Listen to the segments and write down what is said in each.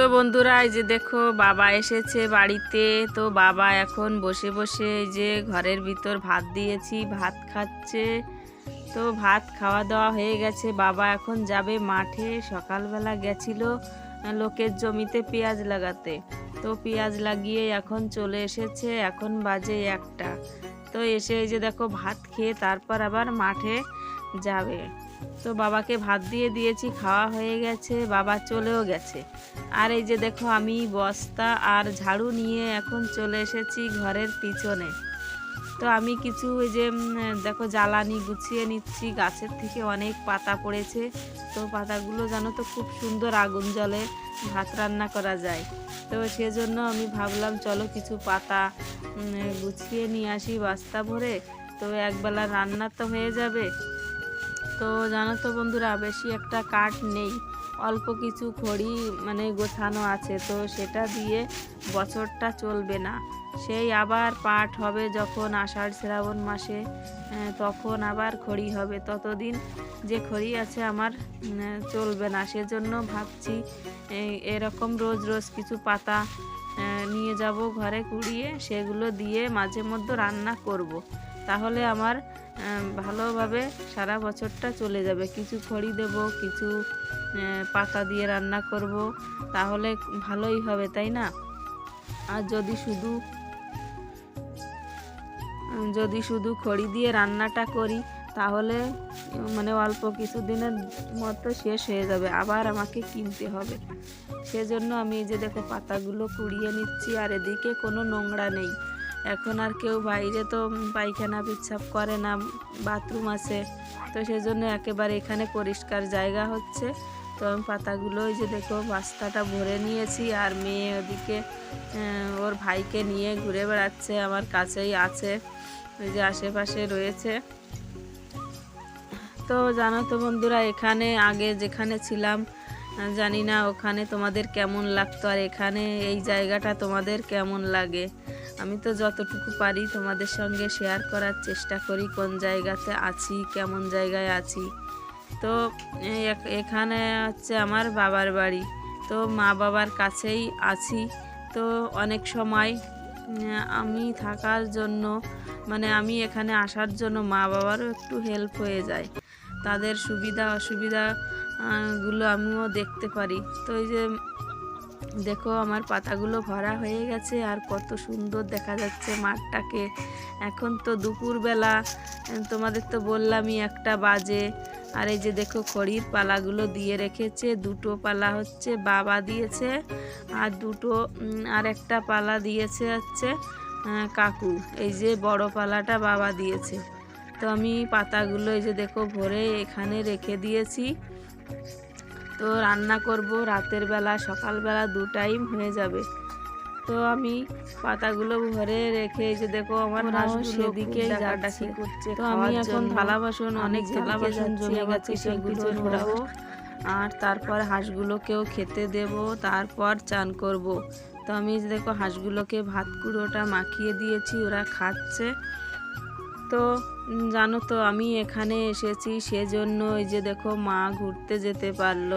তো বন্ধুরা, এই যে দেখো, বাবা এসেছে বাড়িতে। তো বাবা এখন বসে বসে এই যে ঘরের ভিতর ভাত দিয়েছি, ভাত খাচ্ছে। তো ভাত খাওয়া দাওয়া হয়ে গেছে। বাবা এখন যাবে মাঠে। সকালবেলা গেছিল লোকের জমিতে পেঁয়াজ লাগাতে। তো পেঁয়াজ লাগিয়ে এখন চলে এসেছে, এখন বাজে একটা। তো এসে এই যে দেখো ভাত খেয়ে তারপর আবার মাঠে যাবে। তো বাবাকে ভাত দিয়ে দিয়েছি, খাওয়া হয়ে গেছে, বাবা চলেও গেছে। আর এই যে দেখো আমি বস্তা আর ঝাড়ু নিয়ে এখন চলে এসেছি ঘরের পিছনে। তো আমি কিছু ওই যে দেখো জ্বালানি গুছিয়ে নিচ্ছি, গাছের থেকে অনেক পাতা পড়েছে। তো পাতাগুলো জানো তো খুব সুন্দর আগুন জলে ভাত রান্না করা যায়। তো সেজন্য আমি ভাবলাম চলো কিছু পাতা গুছিয়ে নিয়ে আসি বস্তা ভরে। তো একবেলা রান্না তো হয়ে যাবে। তো জানো তো বন্ধুরা, বেশি একটা কাঠ নেই। অল্প কিছু খড়ি মানে গোছানো আছে, তো সেটা দিয়ে বছরটা চলবে না। সেই আবার পাট হবে যখন আষাঢ় শ্রাবণ মাসে তখন আবার খড়ি হবে। ততদিন যে খড়ি আছে আমার চলবে না। সেজন্য ভাবছি এরকম রোজ রোজ কিছু পাতা নিয়ে যাব ঘরে কুড়িয়ে, সেগুলো দিয়ে মাঝে মধ্যে রান্না করব। তাহলে আমার ভালোভাবে সারা বছরটা চলে যাবে। কিছু খড়ি দেব, কিছু পাতা দিয়ে রান্না করব, তাহলে ভালোই হবে, তাই না? আর যদি শুধু যদি শুধু খড়ি দিয়ে রান্নাটা করি, তাহলে মানে অল্প কিছুদিনের মতো শেষ হয়ে যাবে, আবার আমাকে কিনতে হবে। সেজন্য আমি এই যে দেখো, পাতাগুলো কুড়িয়ে নিচ্ছি, আর এদিকে কোনো নোংরা নেই। এখন আর কেউ বাইরে তো পায়খানা পেচ্ছাপ করে না, বাথরুম আছে। তো সেজন্য একেবারে এখানে পরিষ্কার জায়গা হচ্ছে। তো আমি পাতাগুলো ওই যে দেখো, বাস্তাটা ভরে নিয়েছি আর মেয়ে ওদিকে ওর ভাইকে নিয়ে ঘুরে বেড়াচ্ছে, আমার কাছেই আছে, ওই যে আশেপাশে রয়েছে। তো জানো তো বন্ধুরা, এখানে আগে যেখানে ছিলাম জানি না ওখানে তোমাদের কেমন লাগতো আর এখানে এই জায়গাটা তোমাদের কেমন লাগে। আমি তো যতটুকু পারি তোমাদের সঙ্গে শেয়ার করার চেষ্টা করি কোন জায়গাতে আছি, কেমন জায়গায় আছি। তো এখানে হচ্ছে আমার বাবার বাড়ি। তো মা বাবার কাছেই আছি। তো অনেক সময় আমি থাকার জন্য মানে আমি এখানে আসার জন্য মা বাবারও একটু হেল্প হয়ে যায়। তাদের সুবিধা অসুবিধাগুলো আমিও দেখতে পারি। তো এই যে দেখো আমার পাতাগুলো ভরা হয়ে গেছে আর কত সুন্দর দেখা যাচ্ছে মাঠটাকে। এখন তো দুপুরবেলা তোমাদের তো বললামই একটা বাজে। আর এই যে দেখো খড়ির পালাগুলো দিয়ে রেখেছে, দুটো পালা হচ্ছে বাবা দিয়েছে আর দুটো আর একটা পালা দিয়েছে হচ্ছে কাকু। এই যে বড় পালাটা বাবা দিয়েছে। তো আমি পাতাগুলো এই যে দেখো ভরে এখানে রেখে দিয়েছি। তো রান্না করব রাতের বেলা সকালবেলা দু টাইম হয়ে যাবে। তো আমি পাতাগুলো ভরে রেখে যে দেখো আমার সেদিকে ডাকাডাকি করছে তো আমি এখন থালা বাসন অনেক থালা বাসন জমে গেছে সেগুলো। ধোবো আর তারপর হাঁসগুলোকেও খেতে দেব তারপর চান করব। তো আমি দেখো হাঁসগুলোকে ভাত কুড়োটা মাখিয়ে দিয়েছি ওরা খাচ্ছে। তো জানো তো আমি এখানে এসেছি সেজন্য এই যে দেখো মা ঘুরতে যেতে পারল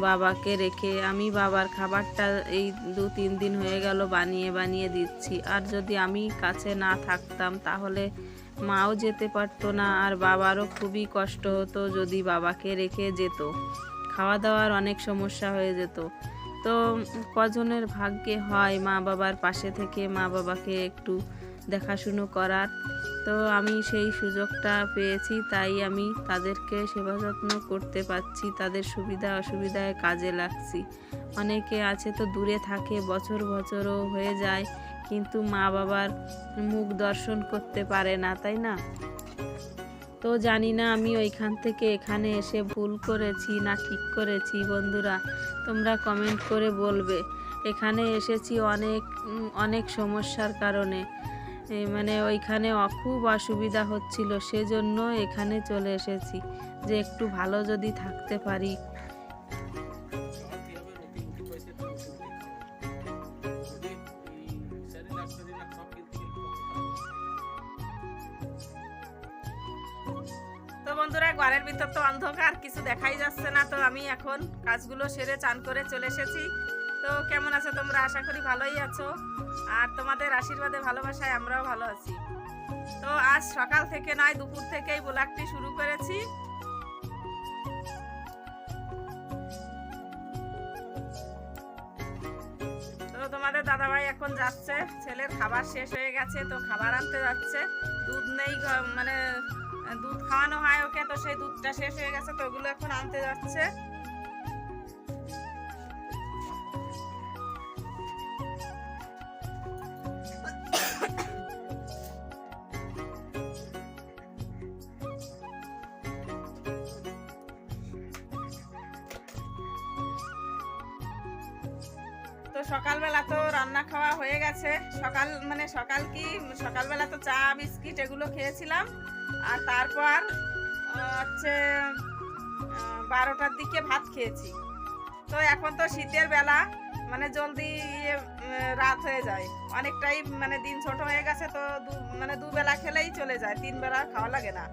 বাবাকে রেখে। আমি বাবার খাবারটা এই দু তিন দিন হয়ে গেল বানিয়ে বানিয়ে দিচ্ছি। আর যদি আমি কাছে না থাকতাম তাহলে মাও যেতে পারতো না আর বাবারও খুবই কষ্ট হতো যদি বাবাকে রেখে যেত। খাওয়া দাওয়ার অনেক সমস্যা হয়ে যেত। তো, কজনের ভাগ্যে হয় মা বাবার পাশে থেকে মা বাবাকে একটু দেখাশুনো করার। তো আমি সেই সুযোগটা পেয়েছি, তাই আমি তাদেরকে সেবা যত্ন করতে পারছি, তাদের সুবিধা অসুবিধায় কাজে লাগছি। অনেকে আছে তো দূরে থাকে, বছর বছরও হয়ে যায়, কিন্তু মা বাবার মুখ দর্শন করতে পারে না, তাই না? তো জানি না আমি ওইখান থেকে এখানে এসে ভুল করেছি না ঠিক করেছি, বন্ধুরা, তোমরা কমেন্ট করে বলবে। এখানে এসেছি অনেক অনেক সমস্যার কারণে। মানে ওইখানে খুব অসুবিধা হচ্ছিল, সেজন্য এখানে চলে এসেছি। যে একটু ভালো যদি থাকতে পারি। তো বন্ধুরা, ঘরের ভিতর তো অন্ধকার, কিছু দেখাই যাচ্ছে না। তো আমি এখন কাজগুলো সেরে চান করে চলে এসেছি। তো কেমন আছো তোমরা? আশা করি ভালোই আছো। আর তোমাদের আশীর্বাদে ভালোবাসায় আমরাও ভালো আছি। তো আজ সকাল থেকে নয়, দুপুর থেকেই ব্লগটি শুরু করেছি। তো তোমাদের দাদাভাই এখন যাচ্ছে, ছেলের খাবার শেষ হয়ে গেছে, তো খাবার আনতে যাচ্ছে। দুধ নেই মানে দুধ খাওয়ানো হয় ওকে, তো সেই দুধটা শেষ হয়ে গেছে, তো ওগুলো এখন আনতে যাচ্ছে। সকালবেলা তো রান্না খাওয়া হয়ে গেছে। সকাল মানে সকাল কি সকালবেলা তো চা বিস্কিট এগুলো খেয়েছিলাম। আর তারপর হচ্ছে বারোটার দিকে ভাত খেয়েছি। তো এখন তো শীতের বেলা মানে জলদি ইয়ে, রাত হয়ে যায়। অনেকটাই মানে দিন ছোট হয়ে গেছে তো মানে দুবেলা খেলেই চলে যায় তিন বেলা খাওয়া লাগে না।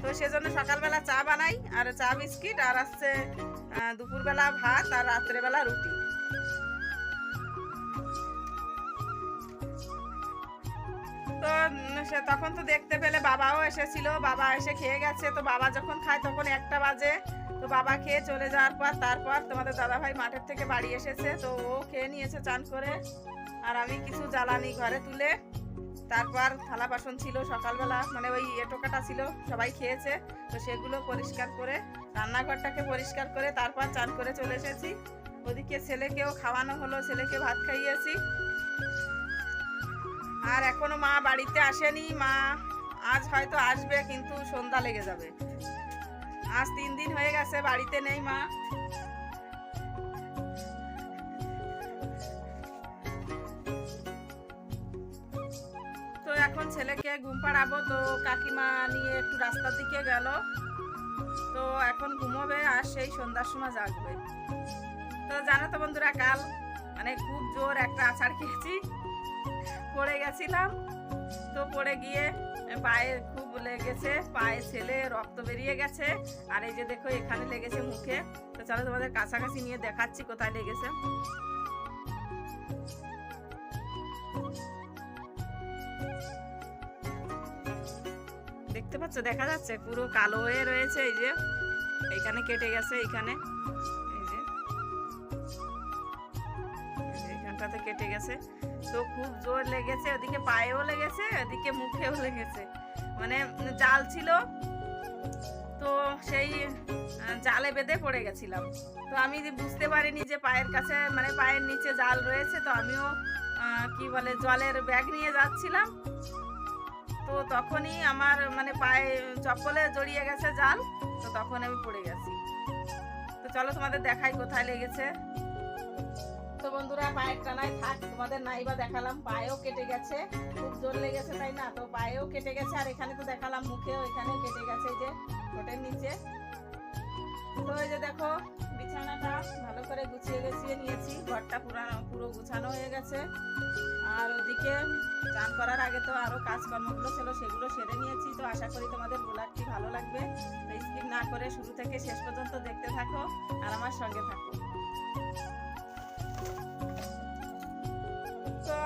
তো সেজন্য সকালবেলা চা বানাই আর চা বিস্কিট আর আহ, দুপুরবেলা ভাত আর রাত্রেবেলা রুটি। তো সে তখন তো দেখতে পেলে বাবাও এসেছিল, বাবা এসে খেয়ে গেছে। তো বাবা যখন খায় তখন একটা বাজে, তো বাবা খেয়ে চলে যাওয়ার পর, তারপর তোমাদের দাদাভাই মাঠের থেকে বাড়ি এসেছে। তো ও খেয়ে নিয়েছে চান করে, আর আমি কিছু জ্বালানি ঘরে তুলে, তারপর থালা বাসন ছিল সকালবেলা মানে ওই এটোকাটা ছিল, সবাই খেয়েছে। তো সেগুলো পরিষ্কার করে, রান্নাঘরটাকে পরিষ্কার করে, তারপর চান করে চলে এসেছি। ওদিকে ছেলেকেও খাওয়ানো হলো, ছেলেকে ভাত খাইয়েছি। আর এখনও মা বাড়িতে আসেনি, মা আজ হয়তো আসবে, কিন্তু সন্ধ্যা লেগে যাবে। আজ তিন দিন হয়ে গেছে, বাড়িতে নেই মা। তো এখন ছেলেকে ঘুম পাড়াবো, তো কাকিমা নিয়ে একটু রাস্তার দিকে গেল। তো এখন ঘুমোবে আর সেই সন্ধ্যার সময় জাগবে। তো জানো তো বন্ধুরা, কাল মানে খুব জোর একটা আছাড় খেয়েছি। পড়ে গেছিলাম। তো পড়ে গিয়ে পায়ে খুব লেগেছে, পায়ে ছেলে রক্ত বেরিয়ে গেছে। আর এই যে দেখো, এখানে লেগেছে মুখে। তো চলো তোমাদের কাছাকাছি নিয়ে দেখাচ্ছি কোথায় লেগেছে। দেখতে পাচ্ছ? দেখা যাচ্ছে? পুরো কালো হয়ে রয়েছে, এই যে। এইখানে কেটে গেছে, এইখানে। কেটে গেছে। তো খুব জোর লেগেছে, ওদিকে পায়েও লেগেছে, ওদিকে মুখেও লেগেছে। মানে জাল ছিল, তো সেই জালে বেঁধে পড়ে গেছিলাম। তো আমি বুঝতে পারিনি যে পায়ের কাছে মানে পায়ের নিচে জাল রয়েছে, তো আমিও কি বলে, জলের ব্যাগ নিয়ে যাচ্ছিলাম। তো তখনই আমার মানে পায়ে চপ্পলে জড়িয়ে গেছে জাল, তো তখন আমি পড়ে গেছি। তো চলো তোমাদের দেখাই কোথায় লেগেছে। তো বন্ধুরা, পায়ের টানায় থাক, তোমাদের নাইবা দেখালাম, পায়েও কেটে গেছে, খুব জোর লেগেছে তাই না? তো পায়েও কেটে গেছে, আর এখানে তো দেখালাম, মুখেও এখানেও কেটে গেছে যে, ঠোঁটের নিচে। তো এই যে দেখো, বিছানাটা ভালো করে গুছিয়ে গুছিয়ে নিয়েছি, ঘরটা পুরা পুরো গুছানো হয়ে গেছে। আর ওদিকে চান করার আগে তো আরও কাজকর্মগুলো ছিল, সেগুলো সেরে নিয়েছি। তো আশা করি তোমাদের ব্লগটি ভালো লাগবে। স্কিপ না করে শুরু থেকে শেষ পর্যন্ত দেখতে থাকো, আর আমার সঙ্গে থাকো।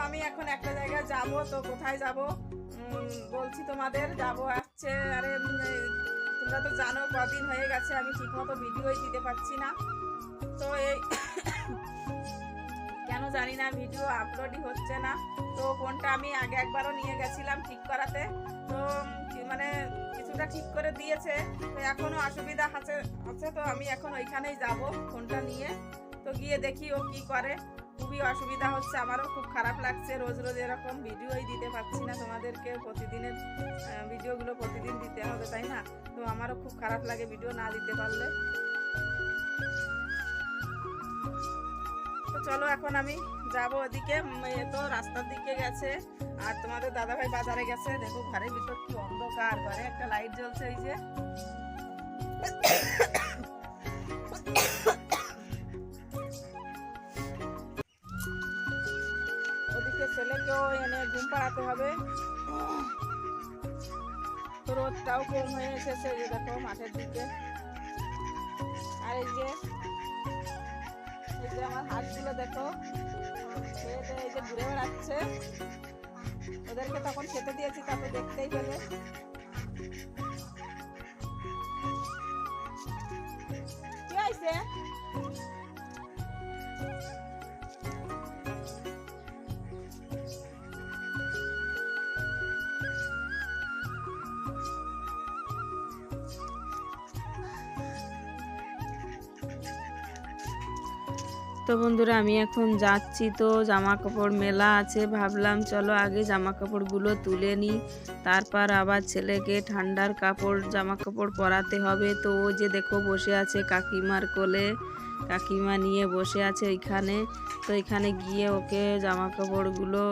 আমি এখন একটা জায়গায় যাব, তো কোথায় যাব? বলছি তোমাদের, যাব আসছে। আরে তোমরা তো জানো কদিন হয়ে গেছে, আমি ঠিকমতো ভিডিওই দিতে পারছি না। তো এই কেন জানি না, ভিডিও আপলোডই হচ্ছে না। তো ফোনটা আমি আগে একবারও নিয়ে গেছিলাম ঠিক করাতে। তো মানে কিছুটা ঠিক করে দিয়েছে। তো এখনও অসুবিধা আছে আছে, তো আমি এখন ওইখানেই যাব ফোনটা নিয়ে। তো গিয়ে দেখি ও কি করে। খুবই অসুবিধা হচ্ছে আমারও, খুব খারাপ লাগছে। রোজ রোজ এরকম ভিডিওই দিতে পারছি না তোমাদেরকে। প্রতিদিনের ভিডিওগুলো প্রতিদিন দিতে হবে, তাই না? তো আমারও খুব খারাপ লাগে ভিডিও না দিতে পারলে। তো চলো এখন আমি যাব ওদিকে। এ তো রাস্তার দিকে গেছে। আর তোমাদের দাদাভাই বাজারে গেছে। দেখো ঘরের ভিতর কি অন্ধকার। ঘরে একটা লাইট জ্বলছে, এই যে। ছেলেকেও এনে ঘুম পাড়াতে হবে। রোদটাও কম হয়ে এসেছে যে দেখো মাঠের দিকে। আর এই যে এই যে আমার হাঁসগুলো দেখো এই যে ঘুরে বেড়াচ্ছে। ওদেরকে তখন খেতে দিয়েছি তারপরে দেখতেই পেলে। কি হয়েছে? তো বন্ধুরা, আমি এখন যাচ্ছি তো জামা কাপড় মেলা আছে, ভাবলাম চলো আগে জামা কাপড়গুলো তুলে নিই। তারপর আবার ছেলেকে ঠান্ডার কাপড় জামা কাপড় পরাতে হবে। তো ও যে দেখো বসে আছে কাকিমার কোলে, কাকিমা নিয়ে বসে আছে ওইখানে। তো এখানে গিয়ে ওকে জামা কাপড়গুলো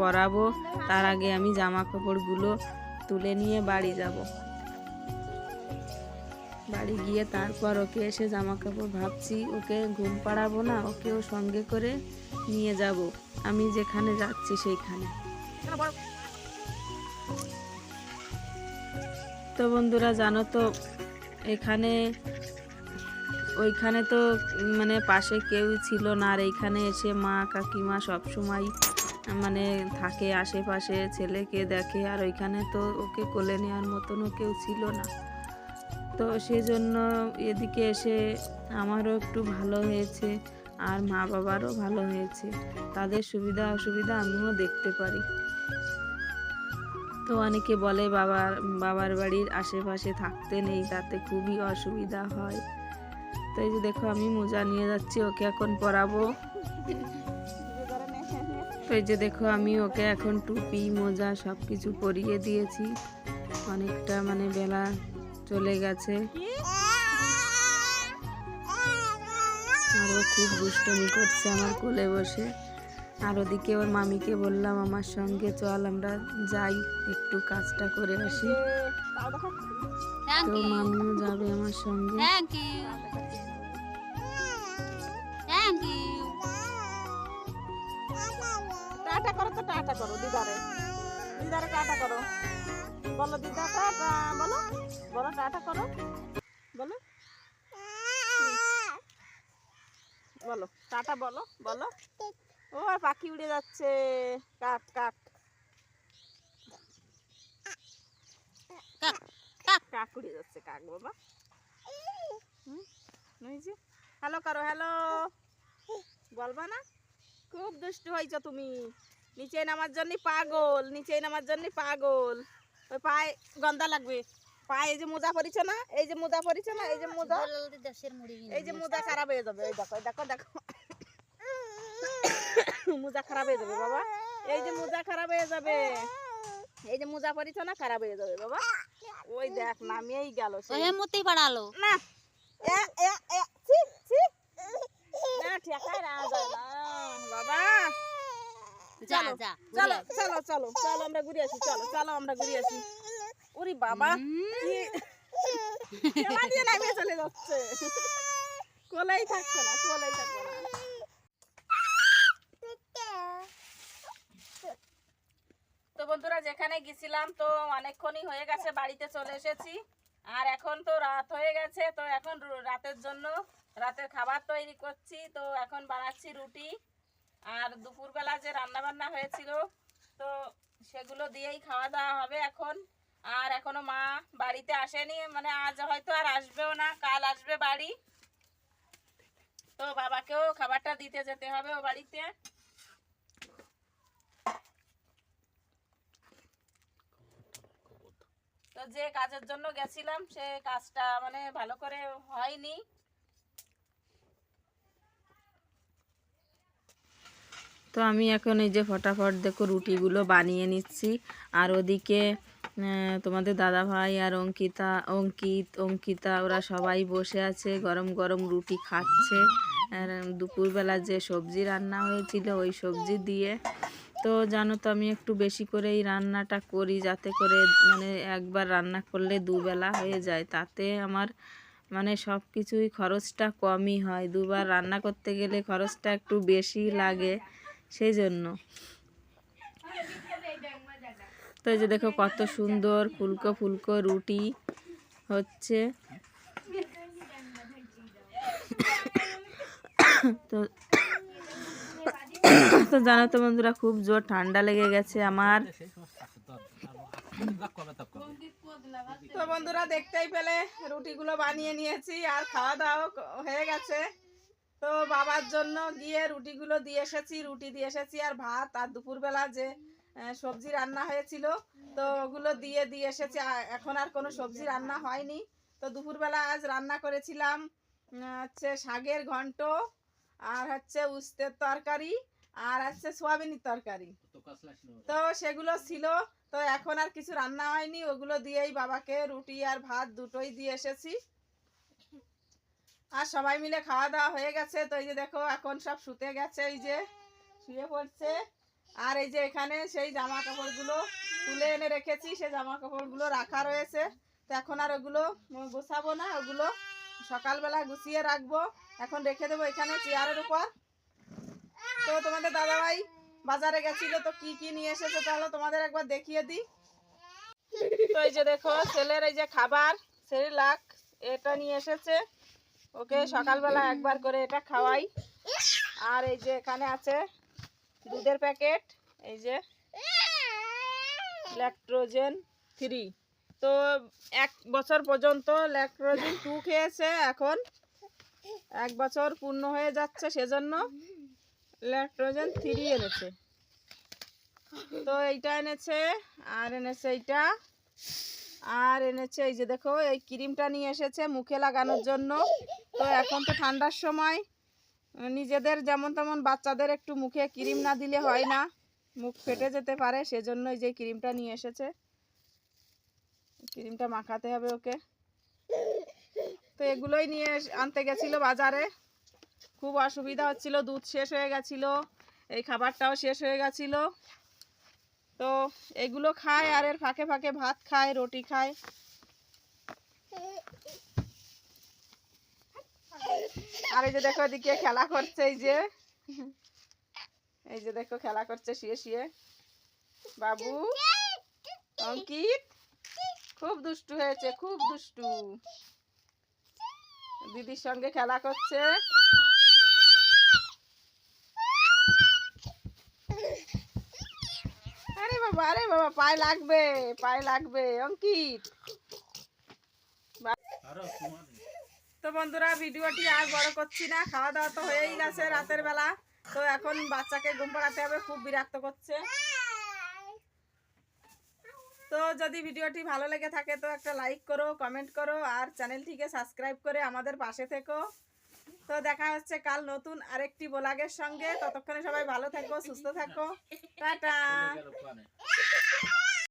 পরাবো। তার আগে আমি জামা কাপড়গুলো তুলে নিয়ে বাড়ি যাব। বাড়ি গিয়ে তারপর ওকে এসে জামা কাপড় ভাবছি, ওকে ঘুম পাড়াবো না, ওকেও সঙ্গে করে নিয়ে যাব। আমি যেখানে যাচ্ছি সেইখানে। তো বন্ধুরা, জানো তো, এখানে, ওইখানে তো মানে পাশে কেউই ছিল না, আর এইখানে এসে মা, কাকিমা সব সময় মানে থাকে আশেপাশে, ছেলেকে দেখে, আর ওইখানে তো ওকে কোলে নেওয়ার মতনও কেউ ছিল না। তো সেজন্য এদিকে এসে আমারও একটু ভালো হয়েছে আর মা বাবারও ভালো হয়েছে। তাদের সুবিধা অসুবিধা আমিও দেখতে পারি। তো অনেকে বলে বাবার বাবার বাড়ির আশেপাশে থাকতে নেই, তাতে খুবই অসুবিধা হয়। তো এই যে দেখো আমি মোজা নিয়ে যাচ্ছি, ওকে এখন পরাবো। তো এই যে দেখো আমি ওকে এখন টুপি, মোজা সব কিছু পরিয়ে দিয়েছি। অনেকটা মানে বেলা চলে গেছে। আর ও খুব দুষ্টমি করছে আমার কোলে বসে। আর ওদিকে ওর মামিকে বললাম আমার সঙ্গে চল আমরা যাই একটু কাজটা করে আসি। তো মামিও যাবে আমার সঙ্গে। টাটা করো তো টাটা করো দিদারে। দিদারে টাটা করো। বলো দিদা টাটা বলো বলো টাটা করো। বলো। বলো টাটা বলো বলো। ও পাখি উড়ে যাচ্ছে। কাক কাক। কাক কাক উড়ে যাচ্ছে, কাক বাবা। যে। হ্যালো করো হ্যালো বলবা না? খুব দুষ্টু হয়েছ তুমি। নিচে নামার জন্য পাগল, নিচে নামার জন্য পাগল। ওই পায়ে গন্ধা লাগবে। পায়ে এই যে মোজা পরিছ না এই যে মোজা পরিছ না এই যে মোজা এই যে মোজা খারাপ হয়ে যাবে। এই দেখো দেখো দেখো। মোজা খারাপ হয়ে যাবে বাবা। এই যে মোজা খারাপ হয়ে যাবে। এই যে মোজা পরিছ না খারাপ হয়ে যাবে বাবা। ওই দেখ নামিয়েই গেল সে। মতেই বাড়ালো। না এ এ এ ছি ছি। না ঠেকায় না বাবা। চলো, চলো চলো চলো চলো আমরা ঘুরে আসি চলো চলো আমরা ঘুরে আসি। ওরে বাবা দিয়ে নামিয়ে চলে যাচ্ছে। কোলেই থাকছে না কোলেই থাকবে না। তো বন্ধুরা যেখানে গেছিলাম তো অনেকক্ষণই হয়ে গেছে বাড়িতে চলে এসেছি। আর এখন তো রাত হয়ে গেছে তো এখন রাতের জন্য রাতের খাবার তৈরি করছি। তো এখন বানাচ্ছি রুটি। আর দুপুরবেলা যে রান্না বান্না হয়েছিল, তো সেগুলো দিয়েই খাওয়া দাওয়া হবে এখন। আর এখনও মা বাড়িতে আসেনি মানে আজ হয়তো আর আসবেও না, কাল আসবে বাড়ি। তো বাবাকেও খাবারটা দিতে যেতে হবে ও বাড়িতে। তো যে কাজের জন্য গেছিলাম, সে কাজটা মানে ভালো করে হয়নি। তো আমি এখন এই যে ফটাফট দেখো রুটিগুলো বানিয়ে নিচ্ছি। আর ওদিকে তোমাদের দাদা ভাই আর অঙ্কিতা, অঙ্কিত, অঙ্কিতা, ওরা সবাই বসে আছে, গরম গরম রুটি খাচ্ছে। আর দুপুরবেলা যে সবজি রান্না হয়েছিল ওই সবজি দিয়ে। তো জানো তো, আমি একটু বেশি করে এই রান্নাটা করি যাতে করে মানে একবার রান্না করলে দুবেলা হয়ে যায়। তাতে আমার মানে সব কিছুই খরচটা কমই হয়। দুবার রান্না করতে গেলে খরচটা একটু বেশি লাগে। সেই জন্য। তো এই যে দেখো কত সুন্দর ফুলকো ফুলকো রুটি হচ্ছে। তো তো জানো তো বন্ধুরা, খুব জোর ঠান্ডা লেগে গেছে আমার। তো বন্ধুরা, দেখতেই পেলে, রুটিগুলো বানিয়ে নিয়েছি আর খাওয়া দাওয়া হয়ে গেছে। তো বাবার জন্য গিয়ে রুটিগুলো দিয়ে এসেছি, রুটি দিয়ে এসেছি আর ভাত আর দুপুরবেলা যে সবজি রান্না হয়েছিল, তো ওগুলো দিয়ে দিয়ে এসেছি। এখন আর কোনো সবজি রান্না হয়নি। তো দুপুরবেলা আজ রান্না করেছিলাম হচ্ছে শাকের ঘন্ট আর হচ্ছে উস্তের তরকারি আর হচ্ছে সোয়াবিনের তরকারি। তো সেগুলো ছিল, তো এখন আর কিছু রান্না হয়নি। ওগুলো দিয়েই বাবাকে রুটি আর ভাত দুটোই দিয়ে এসেছি। আর সবাই মিলে খাওয়া দাওয়া হয়ে গেছে। তো এই যে দেখো, এখন সব শুতে গেছে, এই যে শুয়ে পড়ছে। আর এই যে এখানে সেই জামা কাপড়গুলো তুলে এনে রেখেছি, সেই জামা কাপড়গুলো রাখা রয়েছে। তো এখন আর ওগুলো গোছাবো না, ওগুলো সকালবেলা গুছিয়ে রাখব। এখন রেখে দেবো এখানে চেয়ারের উপর। তো তোমাদের দাদাভাই বাজারে গেছিল, তো কি কি নিয়ে এসেছে তাহলে তোমাদের একবার দেখিয়ে দিই। তো এই যে দেখো, ছেলের এই যে খাবার, সেরিলাক, এটা নিয়ে এসেছে। ওকে, সকালবেলা একবার করে এটা খাওয়াই। আর এই যে এখানে আছে দুধের প্যাকেট, এই যে ল্যাকট্রোজেন থ্রি তো এক বছর পর্যন্ত ল্যাকট্রোজেন টু খেয়েছে, এখন এক বছর পূর্ণ হয়ে যাচ্ছে সেজন্য ল্যাকট্রোজেন থ্রি এনেছে। তো এইটা এনেছে, আর এনেছে এইটা আর এনেছে এই যে দেখো, এই ক্রিমটা নিয়ে এসেছে মুখে লাগানোর জন্য। তো এখন তো ঠান্ডার সময়, নিজেদের যেমন তেমন বাচ্চাদের একটু মুখে ক্রিম না দিলে হয় না, মুখ ফেটে যেতে পারে সেজন্য এই যে ক্রিমটা নিয়ে এসেছে। ক্রিমটা মাখাতে হবে ওকে। তো এগুলোই নিয়ে আনতে গেছিল বাজারে। খুব অসুবিধা হচ্ছিল, দুধ শেষ হয়ে গেছিল, এই খাবারটাও শেষ হয়ে গেছিল। তো এগুলো খায় আর এর ফাঁকে ফাঁকে ভাত খায় রুটি খায়। আর এই যে দেখো এদিকে খেলা করছে এই যে। এই যে দেখো খেলা করছে শুয়ে শুয়ে। বাবু অঙ্কিত খুব দুষ্টু হয়েছে খুব দুষ্টু। দিদির সঙ্গে খেলা করছে আরে বাবা আরে বাবা পায়ে লাগবে পায়ে লাগবে অঙ্কিত। তো বন্ধুরা ভিডিওটি আর বড় করছি না খাওয়া দাওয়া তো হয়েই গেছে রাতের বেলা। তো এখন বাচ্চাকে ঘুম পাড়াতে হবে খুব বিরক্ত করছে। তো যদি ভিডিওটি ভালো লেগে থাকে তো একটা লাইক করো কমেন্ট করো আর চ্যানেলটিকে সাবস্ক্রাইব করে আমাদের পাশে থেকো। তো দেখা হচ্ছে কাল নতুন আরেকটি বোলাগের সঙ্গে। ততক্ষণে সবাই ভালো থাকো, সুস্থ থাকো। টাটা।